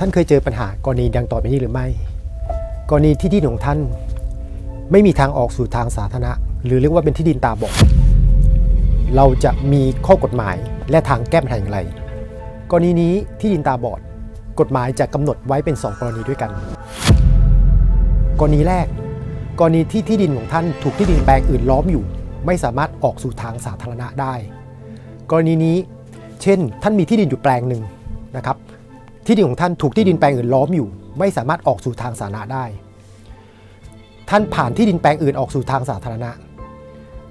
ท่านเคยเจอปัญหากรณีดังต่อไปนี้หรือไม่ กรณีที่ดินของท่าน ไม่มีทางออกสู่ทางสาธารณะ หรือเรียกว่าเป็นที่ดินตาบอดเราจะมีข้อกฎหมายและทางแก้ปัญหาอย่างไร กรณีนี้ที่ดินตาบอดกฎหมายจะกำหนดไว้เป็น 2 กรณีด้วยกัน กรณีแรก กรณีที่ที่ดินของท่านถูกที่ดินแปลงอื่นล้อมอยู่ ไม่สามารถออกสู่ทางสาธารณะได้ กรณีนี้ เช่น ท่านมีที่ดินอยู่แปลงหนึ่งนะครับ ที่ดินของท่านถูกที่ดินแปลงอื่นล้อมอยู่ ไม่สามารถออกสู่ทางสาธารณะได้ ท่านผ่านที่ดินแปลงอื่นออกสู่ทางสาธารณะ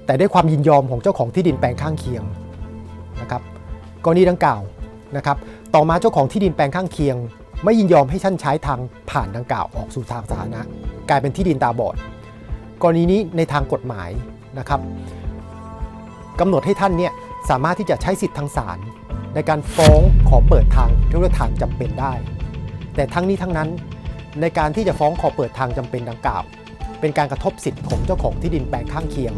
แต่ได้ความยินยอมของเจ้าของที่ดินแปลงข้างเคียงนะครับกรณีดังกล่าวนะครับต่อมาเจ้าของที่ดินแปลงข้างเคียง ไม่ยินยอมให้ท่านใช้ทางผ่านดังกล่าวออกสู่ทางสาธารณะ กลายเป็นที่ดินตาบอดกรณีนี้ในทางกฎหมายนะครับกำหนดให้ท่านเนี่ยสามารถที่จะใช้สิทธิ์ทางศาล ในการฟ้องขอเปิดทางเรียกว่าทางจำเป็นได้ แต่ทั้งนี้ทั้งนั้นในการที่จะฟ้องขอเปิดทางจำเป็นดังกล่าว เป็นการกระทบสิทธิ์ของเจ้าของที่ดินแปลงข้างเคียง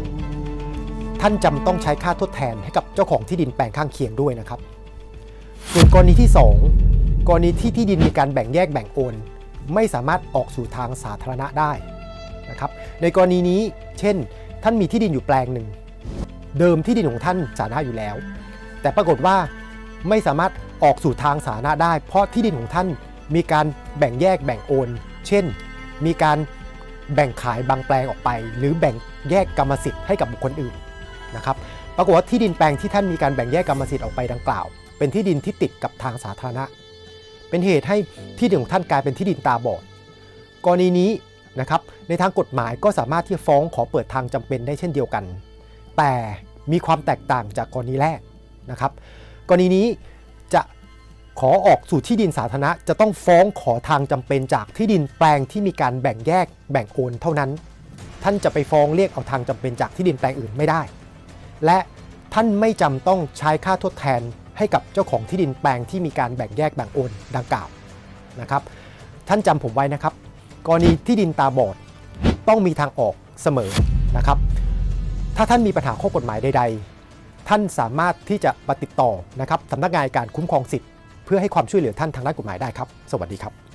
ท่านจำต้องใช้ค่าทดแทนให้กับเจ้าของที่ดินแปลงข้างเคียงด้วยนะครับ ส่วนกรณีที่ 2 กรณีที่ที่ดินมีการแบ่งแยกแบ่งโอน ไม่สามารถออกสู่ทางสาธารณะได้นะครับในกรณีนี้เช่น ท่านมีที่ดินอยู่แปลงหนึ่ง เดิมที่ดินของท่านสาธารณะอยู่แล้ว แต่ปรากฏว่า ไม่สามารถออกสู่ทางสาธารณะได้ เพราะที่ดินของท่านมีการแบ่งแยกแบ่งโอน เช่น มีการแบ่งขายบางแปลงออกไป หรือแบ่งแยกกรรมสิทธิ์ให้กับบุคคลอื่นนะครับปรากฏว่าที่ดินแปลงที่ท่านมีการแบ่งแยกกรรมสิทธิ์ออกไปดังกล่าว เป็นที่ดินที่ติดกับทางสาธารณะ เป็นเหตุให้ที่ดินของท่านกลายเป็นที่ดินตาบอดกรณีนี้นะครับในทางกฎหมายก็สามารถที่จะฟ้องขอเปิดทางจำเป็นได้เช่นเดียวกัน แต่มีความแตกต่างจากกรณีแรกนะครับ กรณีนี้จะขอออกสู่ที่ดินสาธารณะจะต้องฟ้องขอทางจำเป็นจากที่ดินแปลงที่มีการแบ่งแยกแบ่งโอนเท่านั้น ท่านจะไปฟ้องเรียกเอาทางจำเป็นจากที่ดินแปลงอื่นไม่ได้ และท่านไม่จำต้องใช้ค่าทดแทนให้กับเจ้าของที่ดินแปลงที่มีการแบ่งแยกแบ่งโอนดังกล่าวนะครับ ท่านจำผมไว้นะครับ กรณีที่ดินตาบอดต้องมีทางออกเสมอนะครับ ถ้าท่านมีปัญหาข้อกฎหมายใด ๆ ท่านสามารถที่จะมาติดต่อนะครับสำนักงานการคุ้มครองสิทธิ์เพื่อให้ความช่วยเหลือท่านทางด้านกฎหมายได้ครับ สวัสดีครับ